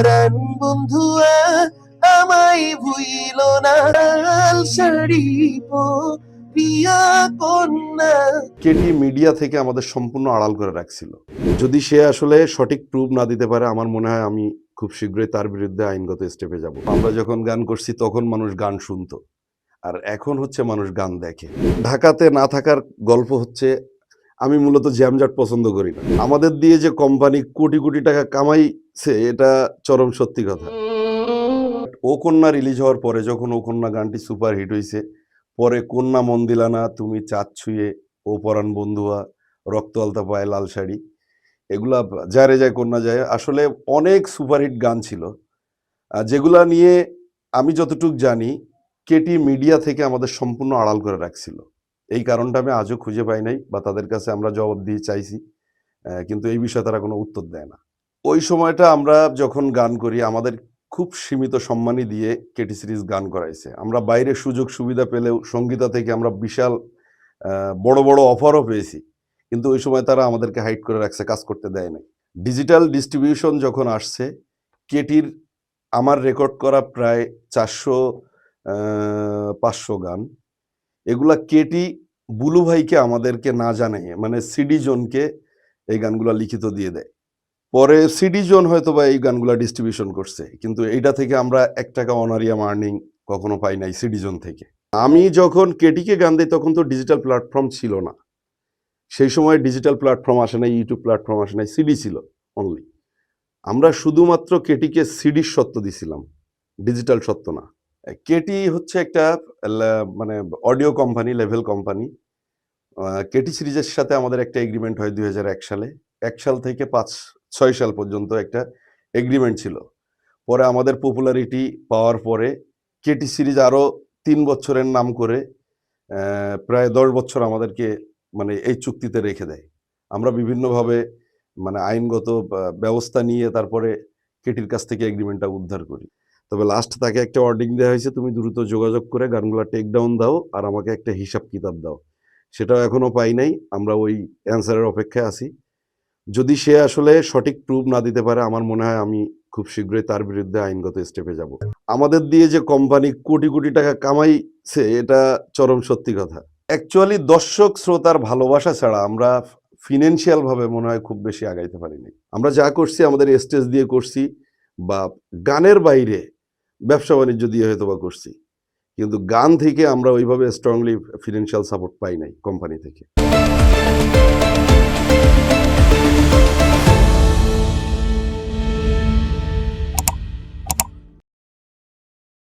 পরাণ বন্ধুয়া, আমায় ভুইল না Katie media থেকে আমাদের সম্পূর্ণ আড়াল করে রাখছিল। যদি সে আসলে সঠিক প্রুফ না দিতে পারে, আমার মনে হয় আমি খুব শীঘ্রই তার বিরুদ্ধে আইনগত স্টেপে যাব। আমরা যখন গান করছি, তখন মানুষ গান শুনতো। আর এখন হচ্ছে মানুষ গান দেখে। ঢাকাতে না থাকার গল্প হচ্ছে আমি মূলত জ্যামজাট পছন্দ করি না। আমাদের দিয়ে যে কোম্পানি কোটি কোটি টাকা কামাইছে, এটা চরম সত্যি কথা। ও কন্যা রিলিজ হওয়ার পরে যখন ও কন্যা গানটি সুপার হিট হয়েছে পরে কন্যা মন দিলানা তুমি চাঁদ ছুঁয়ে, ও পরাণ বন্ধুয়া, রক্ত আলতা পায় লাল শাড়ি, এগুলা যারে যায় কন্যা যায়। আসলে অনেক সুপারহিট গান ছিল। যেগুলা নিয়ে আমি যতটুক জানি, কেটি মিডিয়া থেকে আমাদের সম্পূর্ণ আড়াল করে রাখছিল। এই কারণটা আমি আজও খুঁজে পাই নাই বা তাদের কাছে আমরা জবাব দিয়ে চাইছি কিন্তু এই বিষয়ে তারা কোনো উত্তর দেয় না। ওই সময়টা আমরা যখন গান করি, আমাদের খুব সীমিত সম্মানই দিয়ে কেটি সিরিজ গান করাইছে। আমরা বাইরে সুযোগ সুবিধা পেলেও সঙ্গীতা থেকে আমরা বিশাল বড় বড় অফারও পেয়েছি, কিন্তু ওই সময় তারা আমাদেরকে হাইট করে রাখছে, কাজ করতে দেয় নাই। ডিজিটাল ডিস্ট্রিবিউশন যখন আসছে, কেটির আমার রেকর্ড করা প্রায় চারশো পাঁচশো গান এগুলা কেটি বুলু ভাইকে আমাদেরকে না জানাই মানে সিডি জোনকে এই গানগুলা লিখিত দিয়ে দেয়। পরে সিডি জোন হয়তো বা এই গানগুলা ডিস্ট্রিবিউশন করছে, কিন্তু এইটা থেকে আমরা এক টাকা অনারিয়াম আর্নিং কখনো পাই নাই সিডি জোন থেকে। আমি যখন কেটিকে গান দিই তখন তো ডিজিটাল প্ল্যাটফর্ম ছিল না। সেই সময় ডিজিটাল প্ল্যাটফর্ম আসে নাই ইউটিউব প্ল্যাটফর্ম আসে নাই, সিডি ছিল অনলি আমরা শুধুমাত্র কেটিকে সিডির সত্য দিছিলাম ডিজিটাল সত্য না। কেটি হচ্ছে একটা মানে audio company level company KT সিরিজের সাথে আমাদের একটা এগ্রিমেন্ট হয় দুই হাজার এক সালে। এক সাল থেকে পাঁচ, ছয় সাল পর্যন্ত একটা এগ্রিমেন্ট ছিল। পরে আমাদের পপুলারিটি পাওয়ার পরে কেটি সিরিজ আরও তিন বছরের নাম করে প্রায় দশ বছর আমাদেরকে মানে এই চুক্তিতে রেখে দেয়। আমরা বিভিন্নভাবে মানে আইনগত ব্যবস্থা নিয়ে তারপরে কেটির কাছ থেকে এগ্রিমেন্টটা উদ্ধার করি। তবে লাস্ট তাকে একটা অর্ডিং দেওয়া হয়েছে, তুমি দ্রুত যোগাযোগ করে গানগুলো টেক ডাউন দাও আর আমাকে একটা হিসাব কিতাব দাও। সেটাও এখনও পাই নাই, আমরা ওই অ্যান্সারের অপেক্ষায় আছি। যদি সে আসলে সঠিক প্রুফ না দিতে পারে, আমার মনে হয় আমি খুব শীঘ্রই তার বিরুদ্ধে আইনগত স্টেপে যাব। আমাদের দিয়ে যে কোম্পানি কোটি কোটি টাকা কামাইছে, এটা চরম সত্যি কথা। অ্যাকচুয়ালি দর্শক, শ্রোতার ভালোবাসা ছাড়া আমরা ফিনান্সিয়াল ভাবে মনে হয় খুব বেশি আগাইতে পারিনি। আমরা যা করছি, আমাদের স্টেজ দিয়ে করছি, বা গানের বাইরে ব্যবসা বাণিজ্য দিয়ে হয়তো বা করছি। কিন্তু গান থেকে আমরা ওইভাবে স্ট্রংলি ফিনান্সিয়াল সাপোর্ট পাই নাই কোম্পানি থেকে।